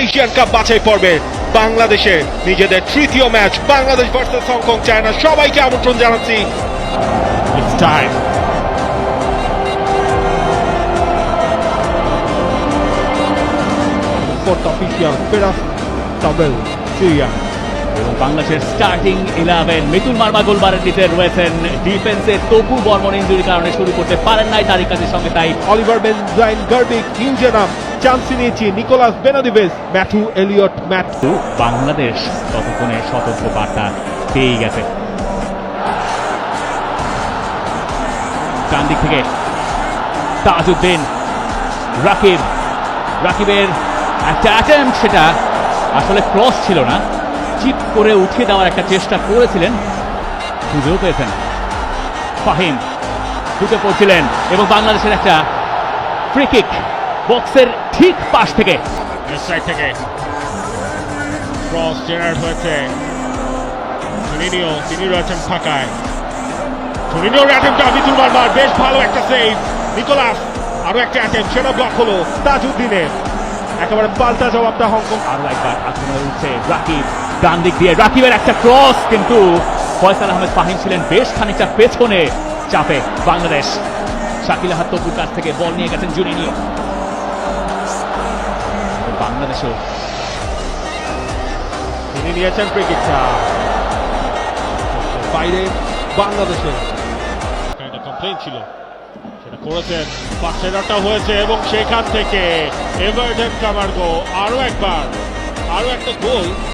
Asian cup বাছাই পর্বে বাংলাদেশে নিজেদের তৃতীয় match Bangladesh versus Hong Kong China. সবাইকে আমন্ত্রণ জানাচ্ছি। It's time. Fourth official Firas Tabel Syria. এবং বাংলাদেশের স্টার্টিং ইলেভেন মিতুল মার্মা গোলবারের নিচে রয়েছেন ডিফেন্সে তপু বর্মন ইঞ্জুরির কারণে শুরু করতে পারেন নাই তারই কাজের সঙ্গে তাই অলিভার বেনজাইন গার্বিক ইউজেনাম চান্সিনিচি নিকোলাস বেনাদিভেস, ম্যাথু এলিয়ট, ম্যাথ। বাংলাদেশ ততক্ষণে সতর্ক বার্তা পেয়ে গেছে। ডান দিক থেকে তাজউদ্দিন, রাকিব, রাকিবের একটা অ্যাটেম্প সেটা আসলে ক্রস ছিল না চিপ করে উঠিয়ে দেওয়ার একটা চেষ্টা করেছিলেন, খুঁজেও পেয়েছেন। ফাহিম ঢুকে পড়ছিলেন এবং বাংলাদেশের একটা ফ্রি কিক বক্সের ঠিক পাশ থেকে। সাইড থেকে। ক্রস জেনারেট হয়েছে। সুনিনিও তিনি রয়েছেন ফাঁকায়। সুনিনিওর অ্যাটেম্পটা মিতুল মারমার বেশ ভালো একটা সেভ নিকোলাস আরও একটা অ্যাটেম্প সেটা ব্লক হলো তাজউদ্দিনের। একেবারে পাল্টা জবাবটা হংকং আরও একবার আক্রমণে উঠছে রাকিব। ডান দিক দিয়ে রাকিবের একটা ক্রস কিন্তু ফয়সাল আহমেদ ফাহিম ছিলেন বেশ খানিকটা পেছনে চাপে বাংলাদেশ। শাকিল আহাদ তপুর কাছ থেকে বল নিয়ে গেছেন জুনিনিও বাংলাদেশও। তিনি নিয়েছেন ক্রিকেটটা বাইরে বাংলাদেশের একটা কমপ্লেন ছিল। সেটা করেছেন। পাশেরাটা হয়েছে এবং সেখান থেকে এভারটন কামার্গো আরও একবার আরও একটা গোল।